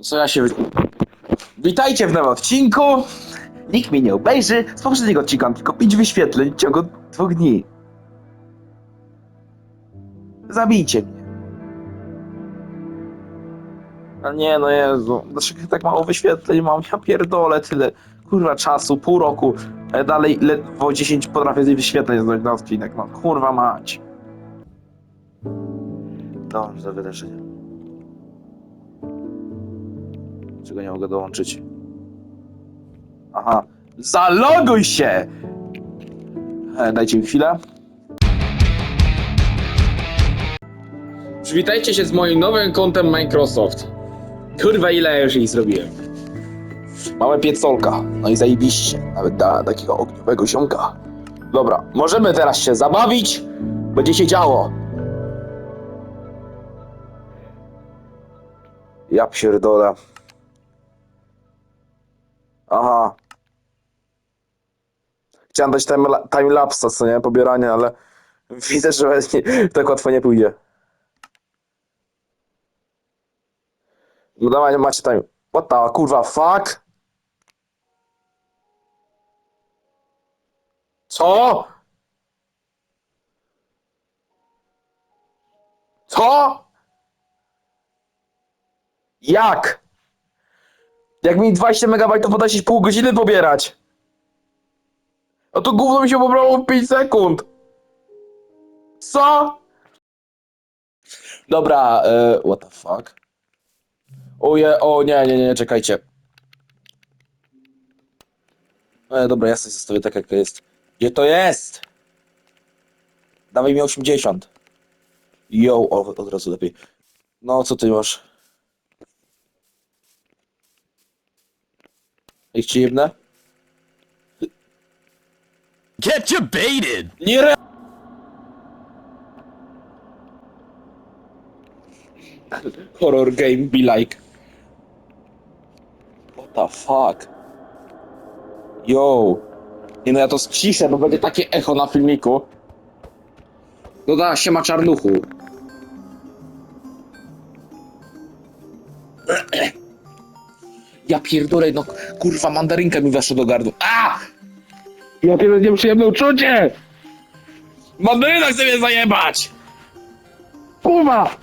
Co ja się... Witajcie w nowym odcinku. Nikt mnie nie obejrzy. Z poprzedniego odcinka tylko 5 wyświetleń w ciągu dwóch dni. Zabijcie mnie. A nie, no Jezu. Dlaczego tak mało wyświetleń mam? Ja pierdolę tyle. Kurwa czasu, pół roku. A dalej ledwo 10 potrafię wyświetleń znaleźć na odcinek. No kurwa mać. Dąż do wydarzenia. Czego nie mogę dołączyć? Aha. Zaloguj się! E, dajcie mi chwilę. Przywitajcie się z moim nowym kontem Microsoft. Kurwa, ile ja już jej zrobiłem. Małe piecolka. No i zajebiście. Nawet da takiego ogniowego ziomka. Dobra, możemy teraz się zabawić. Będzie się działo. Ja pierdolę. Aha. Chciałem dać time, timelapsa, co nie? Pobieranie, ale widzę, że nie, tak łatwo nie pójdzie. No dawaj, macie time. What the kurwa fuck? Co? Co? Jak? Jak mi 20 MB podać pół godziny pobierać? No to gówno mi się pobrało w 5 sekund. Co? Dobra, e, what the fuck? Oje, o nie, nie, nie, czekajcie. E, dobra, ja sobie zostawię tak jak jest. Gdzie to jest? Dawaj mi 80. Jo, o, od razu lepiej. No, co ty masz? Ich ci? Get you baited! Nie re... Horror game be like. What the fuck? Yo. Nie no ja to ściszę, bo będzie takie echo na filmiku. No da, się ma czarnuchu. Ja pierdolę, no kurwa mandarynka mi weszła do gardła. A! Jakie będzie przyjemne uczucie! Mandaryna chce mnie zajebać! Kurwa!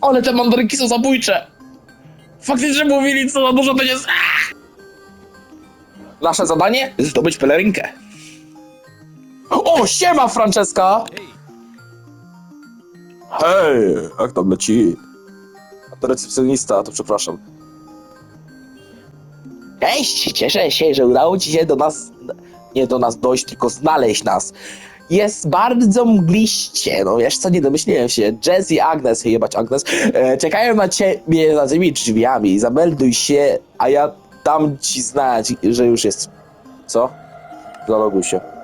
Ale te mandarynki są zabójcze! Faktycznie mówili, co za dużo to jest... Nasze zadanie? Zdobyć pelerynkę. O, siema Franceska! Hej, jak tam leci? To recepcjonista, to przepraszam. Cześć, cieszę się, że udało ci się do nas, nie do nas dojść, tylko znaleźć nas. Jest bardzo mgliście, no wiesz co, nie domyśliłem się. Jazz i Agnes, jebać Agnes, e, czekają na ciebie za tymi drzwiami. Zamelduj się, a ja dam ci znać, że już jest. Co? Zaloguj się.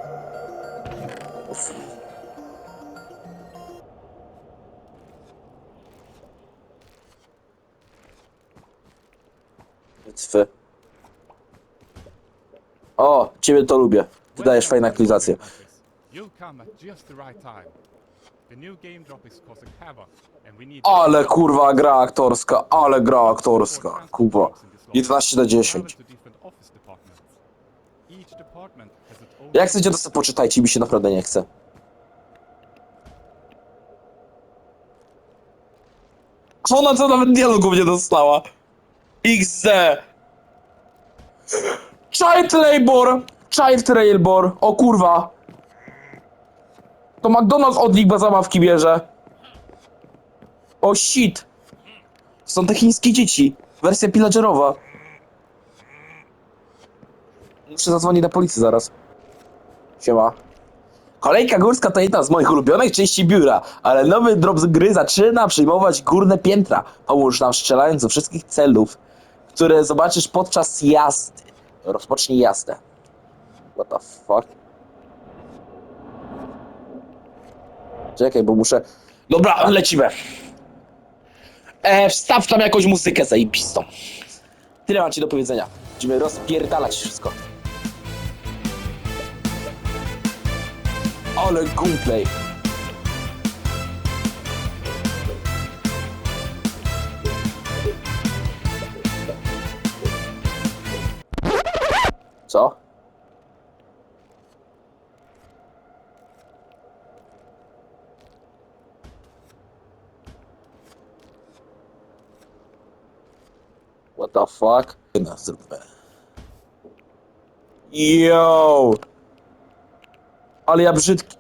Cwy. O, ciebie to lubię. Wydajesz fajne aktualizacje. Ale kurwa gra aktorska, ale gra aktorska. Kuba. 11 na 10. to different office departments. Each department has its own Jak chcecie to sobie poczytajcie, mi się naprawdę nie chce. Ona co nawet dialogów nie dostała. XD. Child Labor. Child Railbor. O kurwa. To McDonald's od nich zabawki bierze. O shit. Są te chińskie dzieci. Wersja pillagerowa. Muszę zadzwonić na policję zaraz. Siema. Kolejka górska to jedna z moich ulubionych części biura, ale nowy drop z gry zaczyna przyjmować górne piętra. Pomóż nam strzelając do wszystkich celów, które zobaczysz podczas jazdy. Rozpocznij jazdę. What the fuck? Czekaj, bo muszę... Dobra, lecimy. E, wstaw tam jakąś muzykę zajebistą. Tyle mam ci do powiedzenia. Będziemy rozpierdalać wszystko. Ale gunplay. Co? What the fuck? No, zróbmy. Yo! Ale ja brzydki.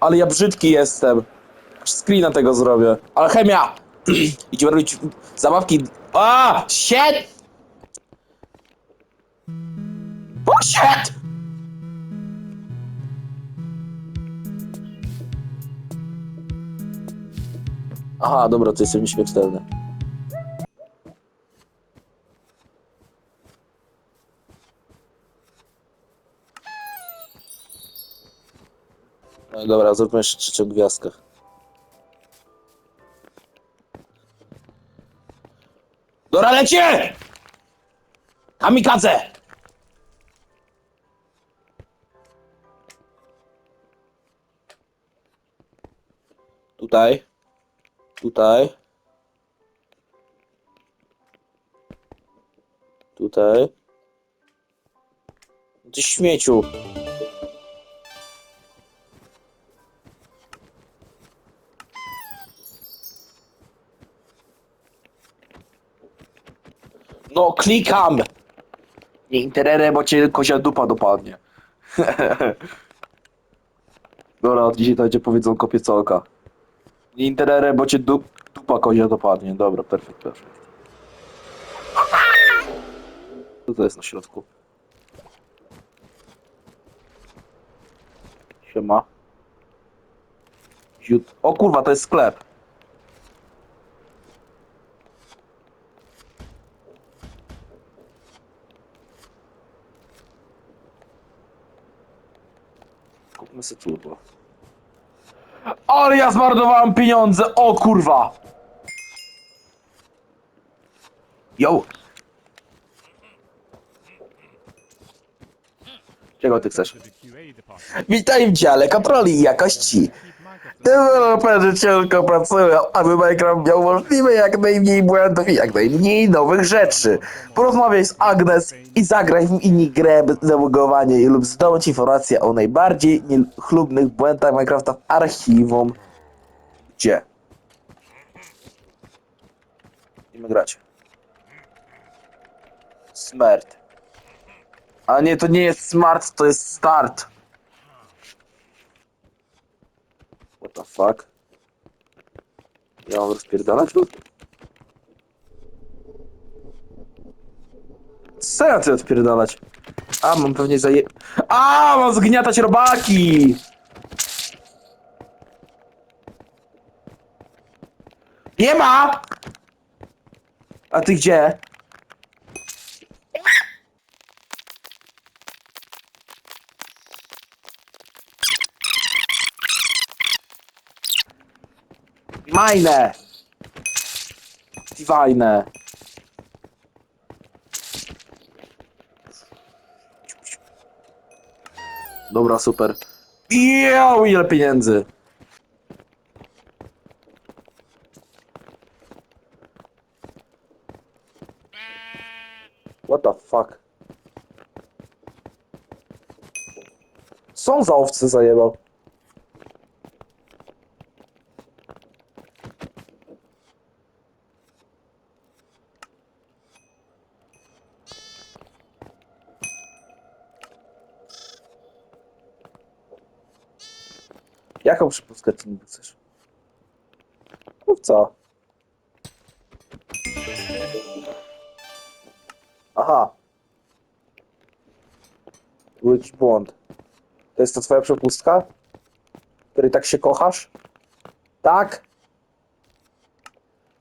Ale ja brzydki jestem. Screena tego zrobię. Alchemia! Idziemy robić zabawki. A! Shit! Shit! Aha, dobra, to jestem nieśmiertelny. No dobra, zróbmy jeszcze trzecią gwiazdkę. Dobra, lecie! Kamikadze! Tutaj. Tutaj. Tutaj. Ty śmieciu. No klikam! Nie interere, bo cię kozia dupa dopadnie. Dobra, dzisiaj to będzie powiedzonko piecołka. Interere, bo cię du dupa kozia dopadnie. Dobra, perfekt, perfekt. Co to jest na środku? Siema. Ziut. O kurwa, to jest sklep. Kupmy sobie turbo. Ale ja zmarnowałem pieniądze! O kurwa! Yo! Czego ty chcesz? Witaj w dziale kontroli i jakości. Deweloperzy ciężko pracują, aby Minecraft miał możliwe jak najmniej błędów i jak najmniej nowych rzeczy. Porozmawiaj z Agnes i zagraj w minigrę bez zabugowania lub zdobądź informacje o najbardziej niechlubnych błędach Minecrafta w archiwum. Gdzie? Idziemy grać. Smart. A nie, to nie jest smart, to jest start. What the fuck? Ja mam rozpierdalać tu? Co ja chcę odpierdalać? A, mam pewnie zaje... A, mam zgniatać robaki! Nie ma! A ty gdzie? Majne! Divine! Dobra, super. Jau, ile pieniędzy! What the fuck? Są za owce zajebał. Jaką przepustkę ty niby chcesz? Mów co? Aha. Był jakiś błąd. To jest to twoja przepustka? Której tak się kochasz? Tak?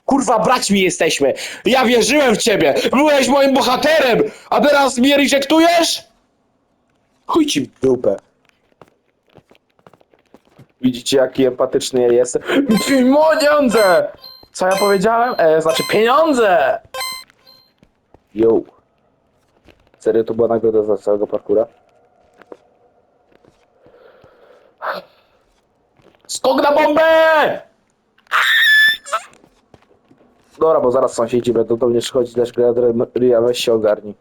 Kurwa, braćmi jesteśmy! Ja wierzyłem w ciebie! Byłeś moim bohaterem! A teraz mnie rejektujesz? Chuj ci w dupę. Widzicie, jaki empatyczny ja jestem? Pieniądze! Co ja powiedziałem? E, znaczy pieniądze! Yo. Serio, to była nagroda za całego parkura? Skok na bombę! Dobra, bo zaraz sąsiedzi będą do mnie przychodzić, też Ria weź się ogarnij.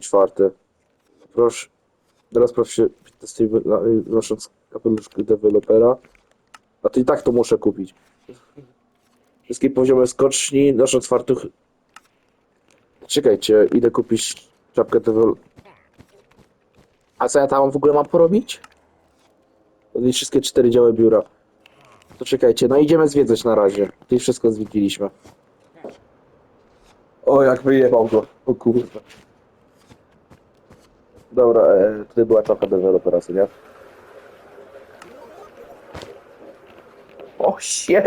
czwarty. Proszę, teraz proszę nosząc kapelusz dewelopera. A to i tak to muszę kupić. Wszystkie poziomy skoczni nosząc fartuch. Czekajcie, idę kupić czapkę dewelopera. A co ja tam w ogóle mam porobić? I wszystkie cztery działy biura. To czekajcie, no idziemy zwiedzać na razie. Tutaj wszystko zwiedziliśmy. O, jak wyjebał go. O kurwa. Dobra, e, tutaj była czapka dewelopera, nie? O shit,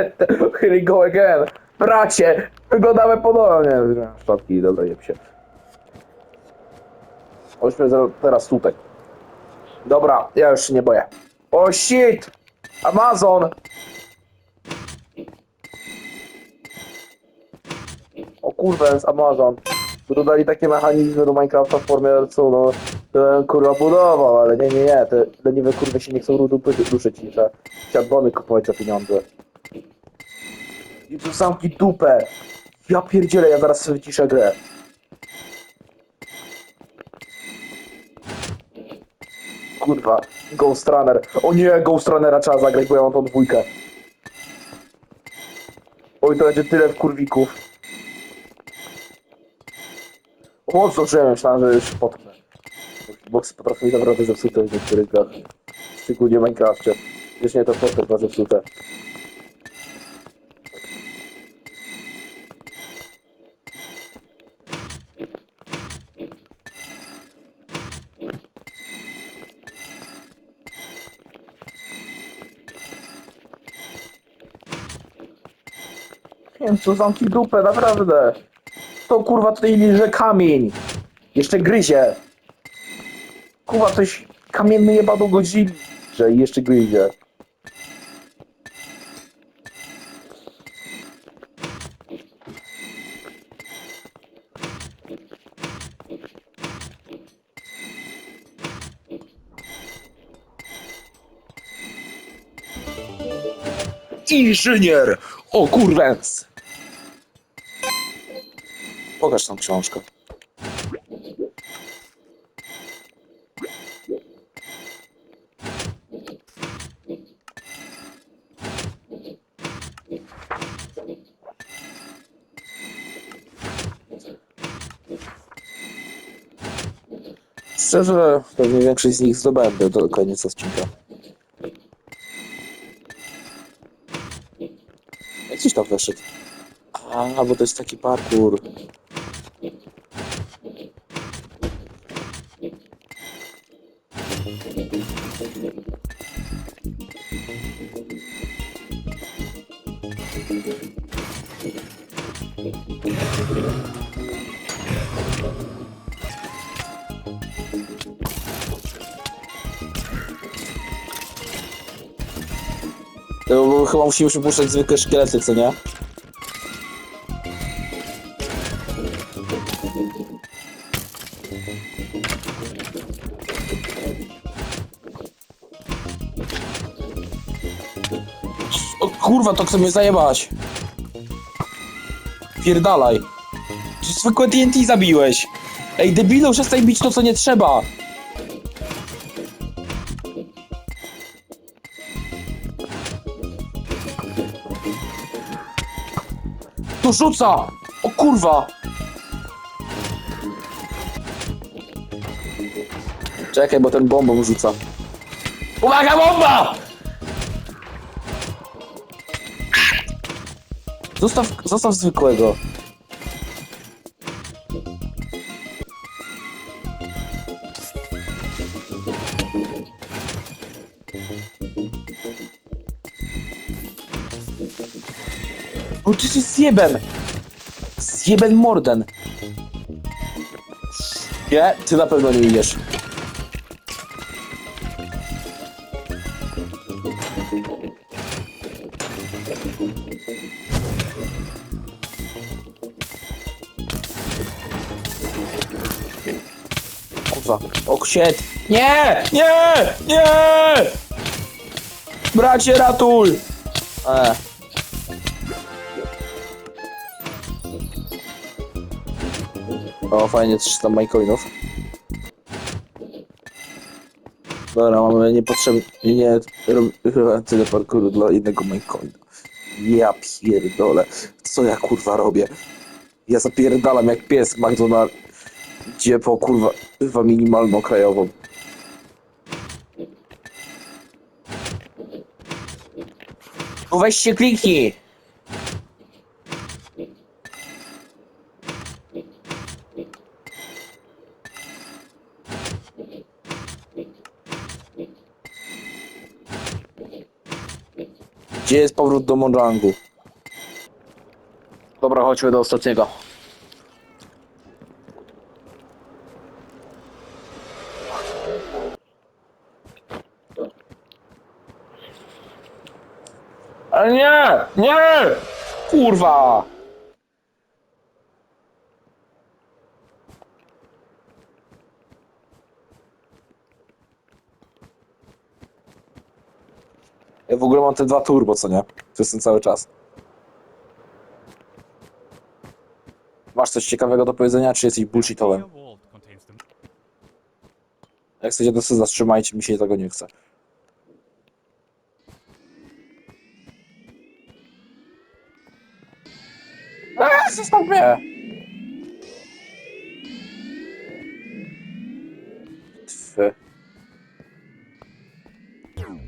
here go again. Bracie, wyglądamy podobnie. Sztatki, dobra, jeb się. Chodźmy za- teraz tutaj. Dobra, ja już się nie boję. O shit! Amazon! O kurwa, jest Amazon. Dodali takie mechanizmy do Minecrafta w formie co no to bym, kurwa budował, ale nie, nie, nie, te leniwe kurwy się nie chcą rudupy duszyć i trzeba siadbony kupować za pieniądze. I tu zamki dupę! Ja pierdzielę, ja zaraz sobie wyciszę grę. Kurwa, Ghost Runner. O nie, Ghost Runnera trzeba zagrać, bo ja mam tą dwójkę. Oj, to będzie tyle w kurwików. O, zdążyłem, myślałem, że już potknę. Boxy potrafią mi naprawdę zepsute w niektórych grach. Szczególnie w Minecrafcie. Już nie to potem ma zepsute. Wiem, co zamki dupę, naprawdę. To kurwa tutaj liże kamień. Jeszcze gryzie. Kurwa, coś kamienny jebadł go że jeszcze gryzie. Inżynier! O kurwęc! Pokaż tą książkę. Szczerze, pewnie większość z nich zdobędę do odcinka. Jak coś tam weszedł? A, bo to jest taki parkour. Chyba musimy przypuszczać zwykłe szkielety, co nie? O kurwa, to chce mnie zajebać. Pierdalaj. Zwykłe TNT zabiłeś. Ej, debilu, przestań bić to, co nie trzeba. Rzuca! O kurwa! Czekaj, bo ten bombą rzuca. Uwaga, bomba! Zostaw, zostaw zwykłego. Zjebem! Zjeben morden! Nie, ty na pewno nie idziesz. Kurwa, o shit! Nie! Nie! Nie! Bracie, ratuj! E. O, fajnie, coś tam majcoinów. Dobra, mamy niepotrzebnie... Nie, chyba tyle parkouru dla jednego majcoina. Ja pierdolę. Co ja kurwa robię? Ja zapierdalam jak pies McDonald. Gdzie po kurwa, kurwa minimalną krajową. No weź się kliknij! Gdzie jest powrót do Monjangu? Dobra, chodźmy do ostatniego. Ale nie! Nie! Kurwa! W ogóle mam te dwa turbo, co nie? Przez ten cały czas. Masz coś ciekawego do powiedzenia, czy jesteś bullshitowym? Jak chcecie, to sobie zatrzymajcie, mi się tego nie chce. Eee, zostaw mnie! Twy.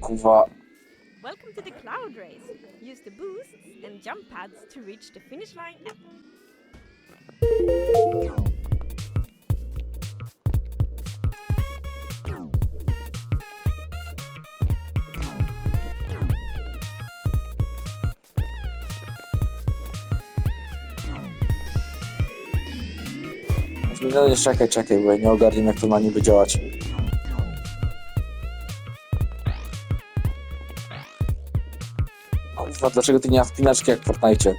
Kurwa. Welcome to the Cloud Race. Use the boosts and jump pads to reach the finish line czekaj, czekaj, bo ja nie ogarniam jak to ma niby działać. Kurwa, dlaczego ty nie masz spinaczki jak w Fortnite?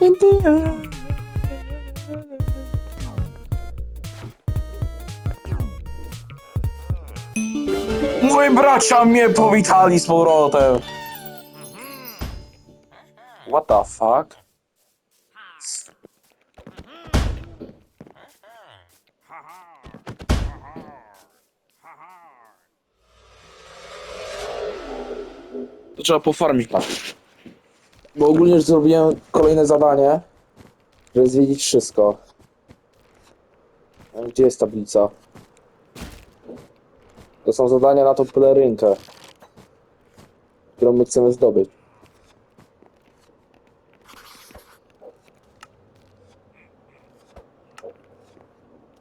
Moi bracia mnie powitali z powrotem. What the fuck? To trzeba pofarmić pan. Bo ogólnie już zrobiłem kolejne zadanie, żeby zwiedzić wszystko. Gdzie jest tablica? To są zadania na tą pelerynkę, którą my chcemy zdobyć.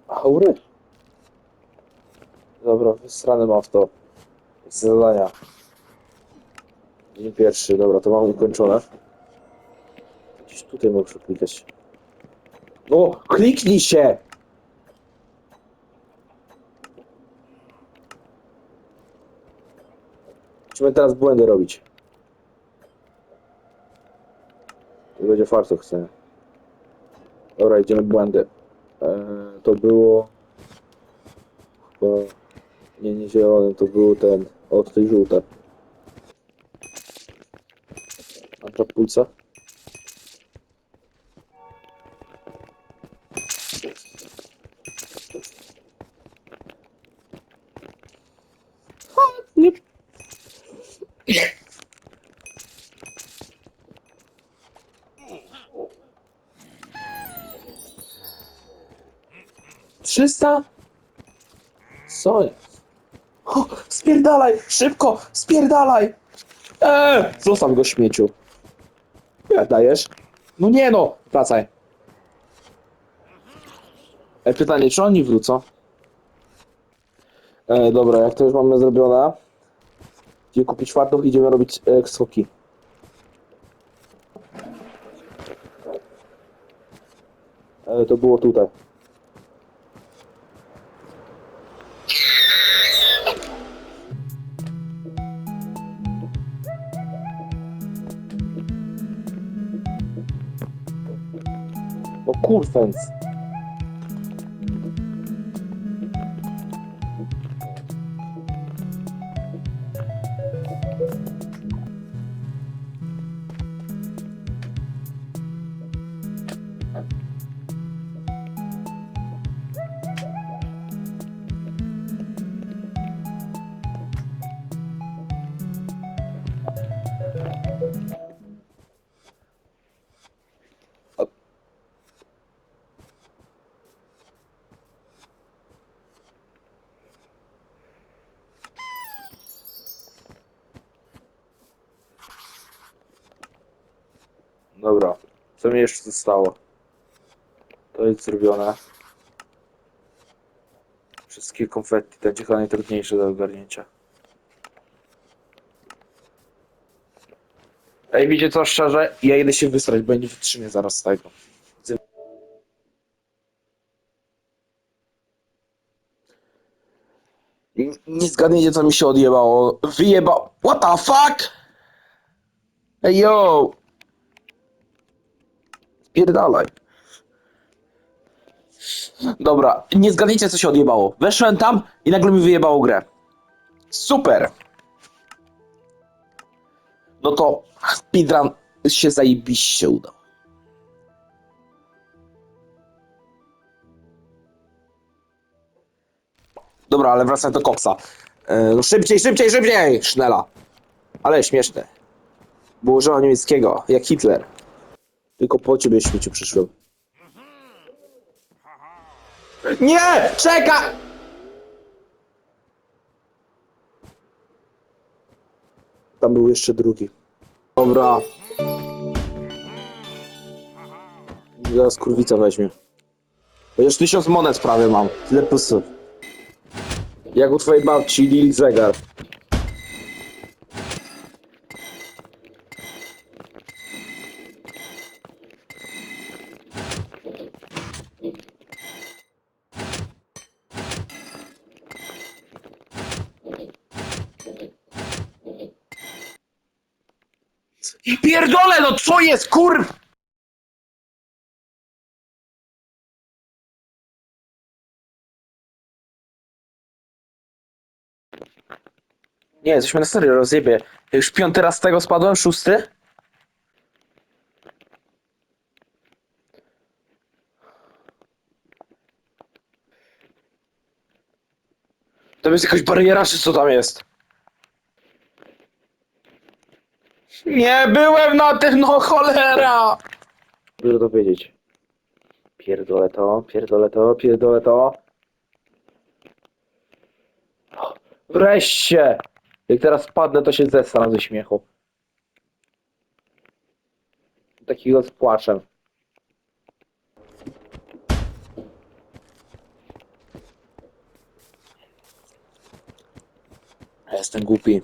Aury. Dobra, wysrany mam w to. Zadania. Dzień pierwszy, dobra, to mam ukończone. Gdzieś tutaj mogę przeklikać. No, kliknij się! Musimy teraz błędy robić. To będzie fartuch, chcę. Dobra, idziemy błędy. Eee, to było... Chyba... Nie, nie zielony, to był ten... Od tej żółte. A ta pulsa? 300? Co? O, spierdalaj! Szybko! Spierdalaj! Eee! Zostaw go śmieciu. Jak dajesz? No nie no! Wracaj. E, pytanie, czy oni wrócą? E, dobra, jak to już mamy zrobione, idziemy kupić fartuch, idziemy robić e, skoki. E, to było tutaj. No Dobra, co mi jeszcze zostało? To jest zrobione. Wszystkie konfetti, to będzie chyba najtrudniejsze do ogarnięcia. Ej, wiecie co, szczerze? Ja idę się wysrać, bo nie wytrzymię zaraz tego. Nie- zgadniecie, co mi się odjebało. Wyjebał. What the fuck? Ej, yo! Spierdalaj. Dobra, nie zgadnijcie co się odjebało. Weszłem tam i nagle mi wyjebało grę. Super! No to speedrun się zajebiście udał. Dobra, ale wracam do koksa. No szybciej, szybciej, szybciej! Sznela. Ale śmieszne. Było niemieckiego, jak Hitler. Tylko po ciebie śmieciu przyszłem. Nie! Czeka! Tam był jeszcze drugi. Dobra. Zaraz kurwica weźmie. Chociaż tysiąc monet prawie mam. Tyle pusy. Jak u twojej babci Lil Zegar. I pierdolę, no co jest, kurw? Nie, jesteśmy na serio, rozjebie. Już piąty raz z tego spadłem, szósty? To jest jakaś bariera, czy co tam jest? Nie byłem na tym, no cholera! Dużo to wiedzieć. Pierdolę to, pierdolę to, pierdolę to. Wreszcie! Jak teraz spadnę, to się zesram ze śmiechu. Takiego z płaczem. Ja Jestem głupi.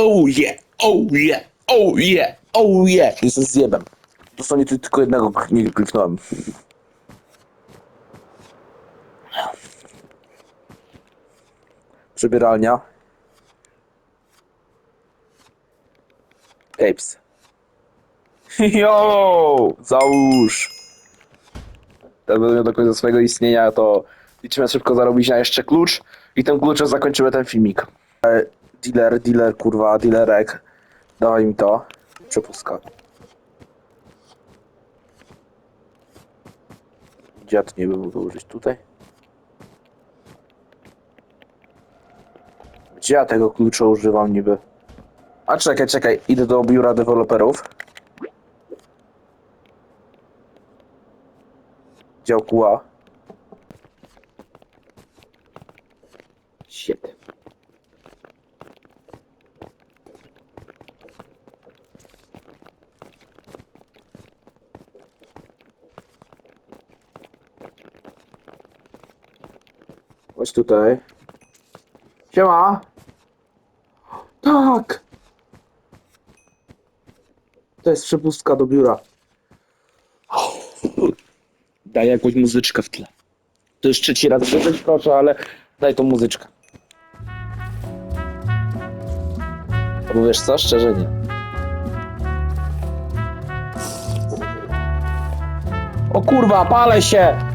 Oh yeah, oh yeah, oh yeah, oh yeah. Jestem zjebem. Dosłownie tu tylko jednego nie kliknąłem. Przebieralnia. Apes. Yo! Załóż! Będę do końca swojego istnienia, to liczymy szybko zarobić na jeszcze klucz i tym kluczem zakończymy ten filmik. Dealer, dealer, kurwa, dealerek. Dawaj mi to. Przepustka. Dziad nie by mógł użyć tutaj. Gdzie ja tego klucza używam niby? A czekaj, czekaj, idę do biura deweloperów. Działku A. Shit. Tutaj. Siema. Tak. To jest przepustka do biura. Daj jakąś muzyczkę w tle. To już trzeci raz wyjść, proszę, ale daj tą muzyczkę. Bo wiesz co? Szczerze nie. O kurwa, palę się!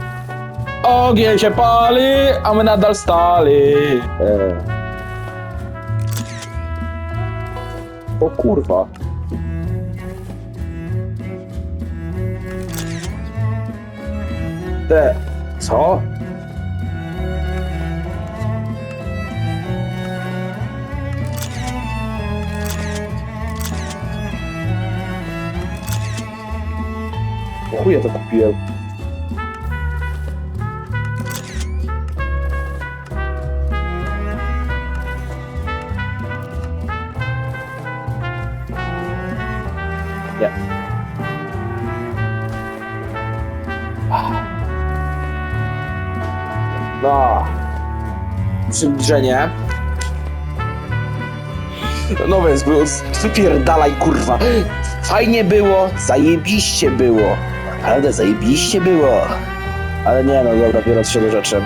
Ogień się pali, a my nadal stali. E. O kurwa. Te. Co? Po chuja to kupiłem. Nie. No. Przybliżenie. No więc wypierdalaj kurwa. Fajnie było, zajebiście było. Naprawdę zajebiście było. Ale nie no dobra, biorąc się do rzeczy.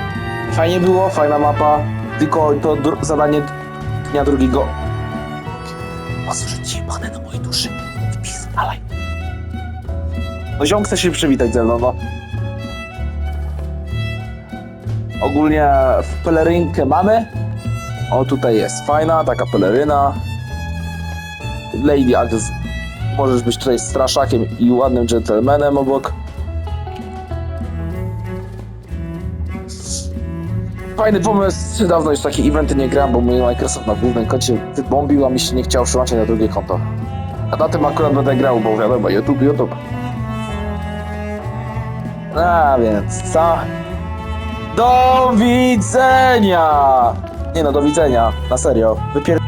Fajnie było, fajna mapa. Tylko to zadanie dnia drugiego. No ziom chce się przywitać ze mną, no. Ogólnie w pelerynkę mamy. O, tutaj jest fajna, taka peleryna. Lady Agnes, możesz być tutaj straszakiem i ładnym gentlemanem obok. Fajny pomysł, dawno już takie eventy nie gram, bo mój Microsoft na głównym koncie wybombił, a mi się nie chciał przyłączać na drugie konto. A na tym akurat będę grał, bo wiadomo, YouTube, YouTube. A więc co? Do widzenia! Nie no, do widzenia, na serio. Wypier...